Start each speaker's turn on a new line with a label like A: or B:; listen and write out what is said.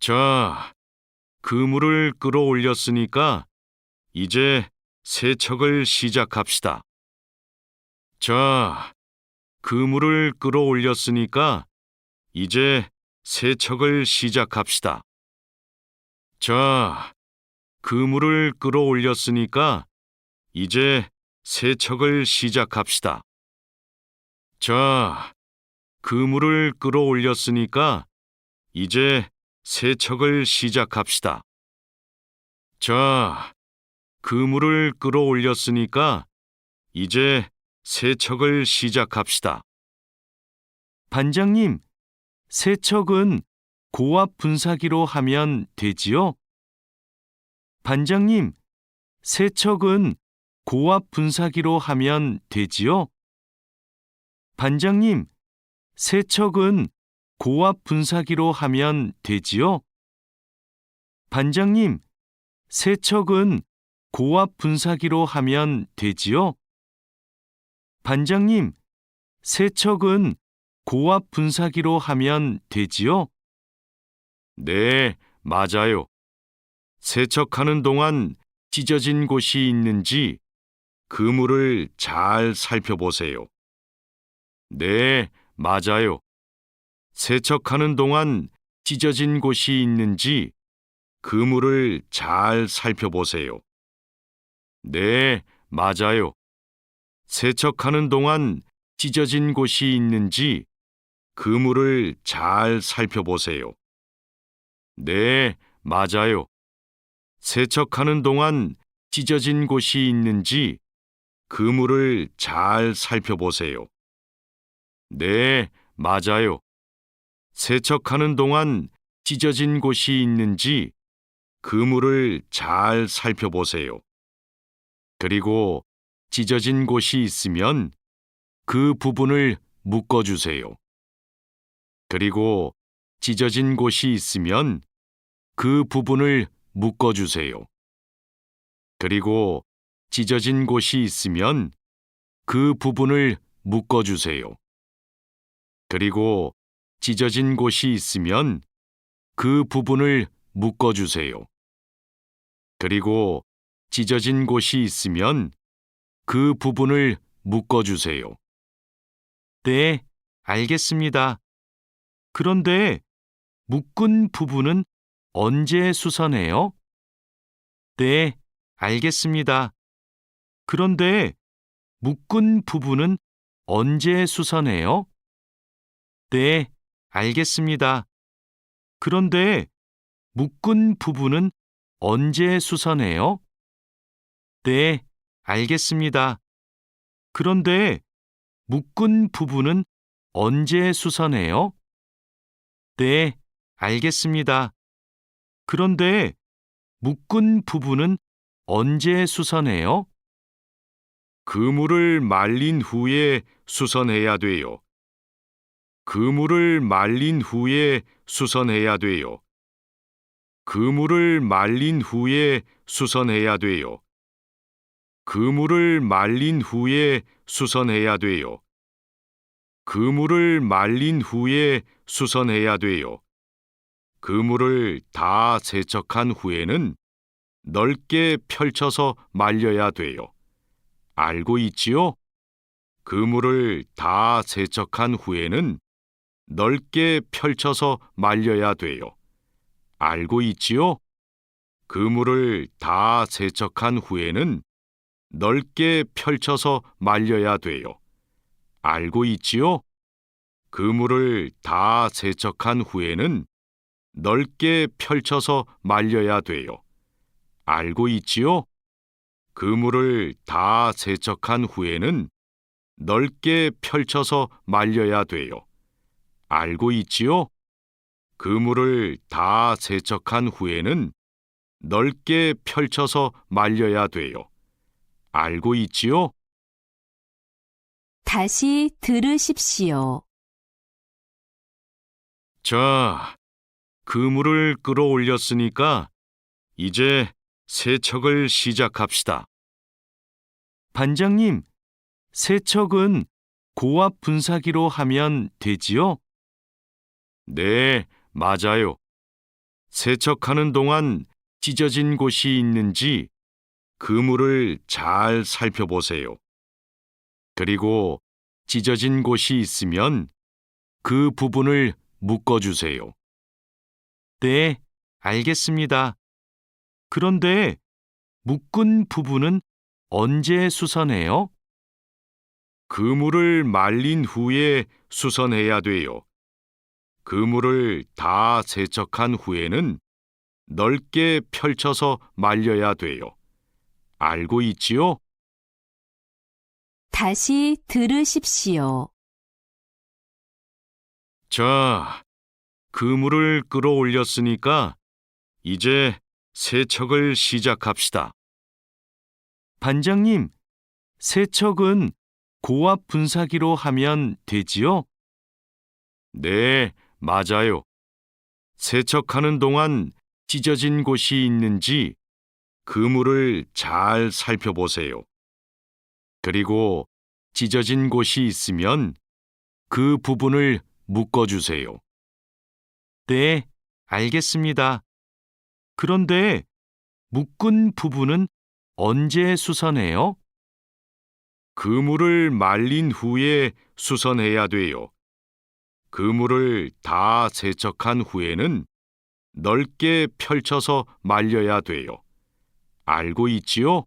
A: 자, 그물을 끌어올렸으니까 이제 세척을 시작합시다. 자, 그물을 끌어올렸으니까 이제 세척을 시작합시다. 자, 그물을 끌어올렸으니까 이제 세척을 시작합시다. 자, 그물을 끌어올렸으니까 이제 세척을 시작합시다. 자, 그물을 끌어올렸으니까 이제 세척을 시작합시다. 반장님, 세척은 고압 분사기로 하면 되지요? 반장님, 세척은 고압 분사기로 하면 되지요? 반장님, 세척은 고압 분사기로 하면 되지요? 반장님, 세척은 고압 분사기로 하면 되지요? 반장님, 세척은 고압 분사기로 하면 되지요? 네, 맞아요. 세척하는 동안 찢어진 곳이 있는지 그물을 잘 살펴보세요. 네, 맞아요. 세척하는 동안 찢어진 곳이 있는지 그물을 잘 살펴보세요. 네, 맞아요. 세척하는 동안 찢어진 곳이 있는지 그물을 잘 살펴보세요. 네, 맞아요. 세척하는 동안 찢어진 곳이 있는지 그물을 잘 살펴보세요. 네, 맞아요. 세척하는 동안 찢어진 곳이 있는지 그물을 잘 살펴보세요. 그리고 찢어진 곳이 있으면 그 부분을 묶어주세요. 그리고 찢어진 곳이 있으면 그 부분을 묶어주세요. 그리고 찢어진 곳이 있으면 그 부분을 묶어주세요. 그리고 찢어진 곳이 있으면 그 부분을 묶어주세요. 그리고 찢어진 곳이 있으면 그 부분을 묶어주세요. 네, 알겠습니다. 그런데 묶은 부분은 언제 수선해요? 네, 알겠습니다. 그런데 묶은 부분은 언제 수선해요? 네, 알겠습니다. 그런데 묶은 부분은 언제 수선해요? 네, 알겠습니다. 그런데 묶은 부분은 언제 수선해요? 네, 알겠습니다. 그런데 묶은 부분은 언제 수선해요? 그물을 말린 후에 수선해야 돼요. 그물을 말린 후에 수선해야 돼요. 그물을 말린 후에 수선해야 돼요. 그물을 말린 후에 수선해야 돼요. 그물을 말린 후에 수선해야 돼요. 그물을 다 세척한 후에는 넓게 펼쳐서 말려야 돼요. 알고 있지요? 그물을 다 세척한 후에는 넓게 펼쳐서 말려야 돼요. 알고 있지요? 그물을 다 세척한 후에는 넓게 펼쳐서 말려야 돼요. 알고 있지요? 그물을 다 세척한 후에는 넓게 펼쳐서 말려야 돼요. 알고 있지요? 그물을 다 세척한 후에는 넓게 펼쳐서 말려야 돼요. 알고 있지요? 그물을 다 세척한 후에는 넓게 펼쳐서 말려야 돼요. 알고 있지요?
B: 다시 들으십시오.
A: 자, 그물을 끌어올렸으니까 이제 세척을 시작합시다. 반장님, 세척은 고압 분사기로 하면 되지요? 네, 맞아요. 세척하는 동안 찢어진 곳이 있는지 그물을 잘 살펴보세요. 그리고 찢어진 곳이 있으면 그 부분을 묶어주세요. 네, 알겠습니다. 그런데 묶은 부분은 언제 수선해요? 그물을 말린 후에 수선해야 돼요. 그물을 다 세척한 후에는 넓게 펼쳐서 말려야 돼요. 알고 있지요?
B: 다시 들으십시오.
A: 자, 그물을 끌어올렸으니까 이제 세척을 시작합시다. 반장님, 세척은 고압 분사기로 하면 되지요? 네, 맞아요. 세척하는 동안 찢어진 곳이 있는지 그물을 잘 살펴보세요. 그리고 찢어진 곳이 있으면 그 부분을 묶어주세요. 네, 알겠습니다. 그런데 묶은 부분은 언제 수선해요? 그물을 말린 후에 수선해야 돼요. 그물을 다 세척한 후에는 넓게 펼쳐서 말려야 돼요. 알고 있지요?